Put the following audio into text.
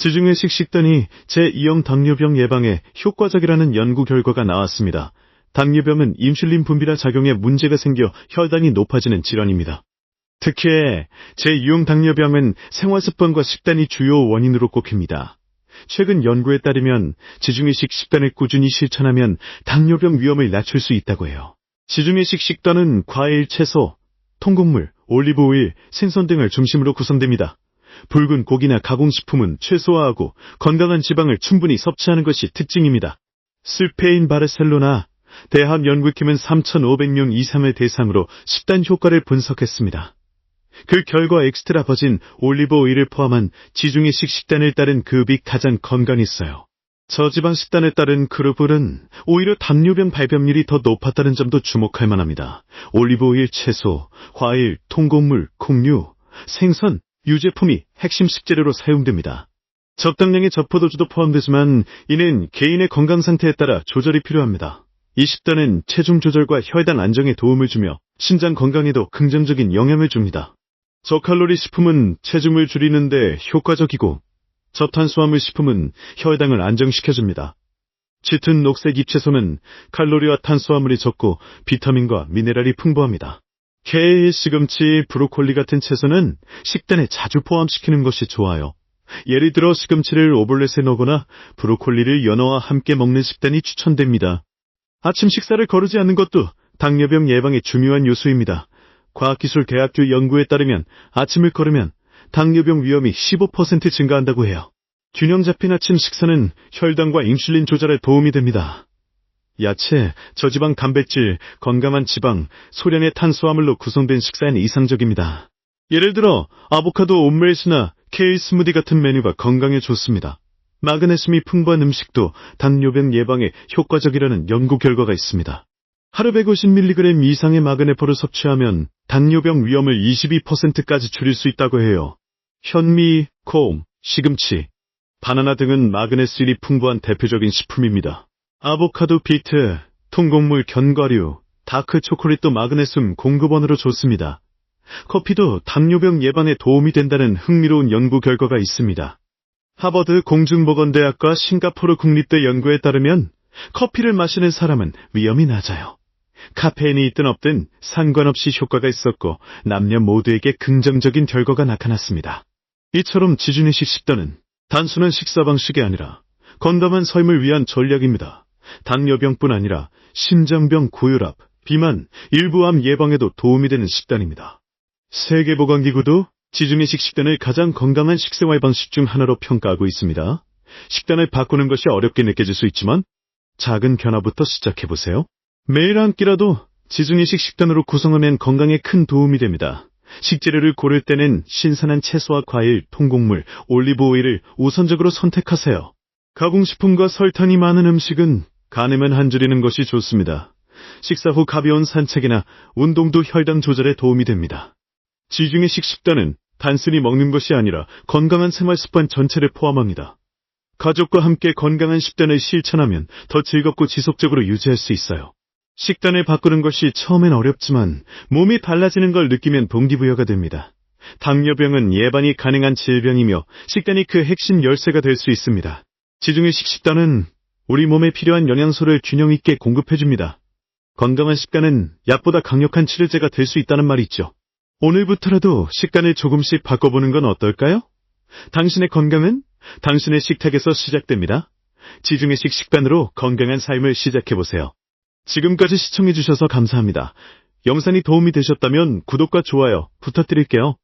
지중해식 식단이 제2형 당뇨병 예방에 효과적이라는 연구 결과가 나왔습니다. 당뇨병은 인슐린 분비라 작용에 문제가 생겨 혈당이 높아지는 질환입니다. 특히 제2형 당뇨병은 생활습관과 식단이 주요 원인으로 꼽힙니다. 최근 연구에 따르면 지중해식 식단을 꾸준히 실천하면 당뇨병 위험을 낮출 수 있다고 해요. 지중해식 식단은 과일, 채소, 통곡물, 올리브오일, 생선 등을 중심으로 구성됩니다. 붉은 고기나 가공식품은 최소화하고 건강한 지방을 충분히 섭취하는 것이 특징입니다. 스페인 바르셀로나 대한연구팀은 3,500명 이상을 대상으로 식단 효과를 분석했습니다. 그 결과 엑스트라 버진 올리브 오일을 포함한 지중해식 식단을 따른 그룹이 가장 건강했어요. 저지방 식단에 따른 그룹은 오히려 당뇨병 발병률이 더 높았다는 점도 주목할 만합니다. 올리브 오일, 채소, 과일, 통곡물, 콩류, 생선, 유제품이 핵심 식재료로 사용됩니다. 적당량의 저포도주도 포함되지만 이는 개인의 건강 상태에 따라 조절이 필요합니다. 이 식단은 체중 조절과 혈당 안정에 도움을 주며 신장 건강에도 긍정적인 영향을 줍니다. 저칼로리 식품은 체중을 줄이는데 효과적이고 저탄수화물 식품은 혈당을 안정시켜줍니다. 짙은 녹색 잎채소는 칼로리와 탄수화물이 적고 비타민과 미네랄이 풍부합니다. 케일, 시금치, 브로콜리 같은 채소는 식단에 자주 포함시키는 것이 좋아요. 예를 들어 시금치를 오믈렛에 넣거나 브로콜리를 연어와 함께 먹는 식단이 추천됩니다. 아침 식사를 거르지 않는 것도 당뇨병 예방의 중요한 요소입니다. 과학기술대학교 연구에 따르면 아침을 걸으면 당뇨병 위험이 15% 증가한다고 해요. 균형 잡힌 아침 식사는 혈당과 인슐린 조절에 도움이 됩니다. 야채, 저지방 단백질, 건강한 지방, 소량의 탄수화물로 구성된 식사는 이상적입니다. 예를 들어 아보카도 오믈렛이나 케일 스무디 같은 메뉴가 건강에 좋습니다. 마그네슘이 풍부한 음식도 당뇨병 예방에 효과적이라는 연구 결과가 있습니다. 하루 150mg 이상의 마그네포를 섭취하면 당뇨병 위험을 22%까지 줄일 수 있다고 해요. 현미, 콩, 시금치, 바나나 등은 마그네슘이 풍부한 대표적인 식품입니다. 아보카도, 비트, 통곡물, 견과류, 다크 초콜릿도 마그네슘 공급원으로 좋습니다. 커피도 당뇨병 예방에 도움이 된다는 흥미로운 연구 결과가 있습니다. 하버드 공중보건대학과 싱가포르 국립대 연구에 따르면 커피를 마시는 사람은 위험이 낮아요. 카페인이 있든 없든 상관없이 효과가 있었고 남녀 모두에게 긍정적인 결과가 나타났습니다. 이처럼 지준의식 식단은 단순한 식사 방식이 아니라 건강한 삶을 위한 전략입니다. 당뇨병뿐 아니라 심장병, 고혈압, 비만, 일부암 예방에도 도움이 되는 식단입니다. 세계보건기구도 지중해식 식단을 가장 건강한 식생활 방식 중 하나로 평가하고 있습니다. 식단을 바꾸는 것이 어렵게 느껴질 수 있지만 작은 변화부터 시작해보세요. 매일 한 끼라도 지중해식 식단으로 구성하면 건강에 큰 도움이 됩니다. 식재료를 고를 때는 신선한 채소와 과일, 통곡물, 올리브 오일을 우선적으로 선택하세요. 가공식품과 설탕이 많은 음식은 간에만 한 줄이는 것이 좋습니다. 식사 후 가벼운 산책이나 운동도 혈당 조절에 도움이 됩니다. 지중해식 식단은 단순히 먹는 것이 아니라 건강한 생활 습관 전체를 포함합니다. 가족과 함께 건강한 식단을 실천하면 더 즐겁고 지속적으로 유지할 수 있어요. 식단을 바꾸는 것이 처음엔 어렵지만 몸이 달라지는 걸 느끼면 동기부여가 됩니다. 당뇨병은 예방이 가능한 질병이며 식단이 그 핵심 열쇠가 될 수 있습니다. 지중해식 식단은 우리 몸에 필요한 영양소를 균형 있게 공급해줍니다. 건강한 식단은 약보다 강력한 치료제가 될 수 있다는 말이 있죠. 오늘부터라도 식단을 조금씩 바꿔보는 건 어떨까요? 당신의 건강은 당신의 식탁에서 시작됩니다. 지중해식 식단으로 건강한 삶을 시작해보세요. 지금까지 시청해주셔서 감사합니다. 영상이 도움이 되셨다면 구독과 좋아요 부탁드릴게요.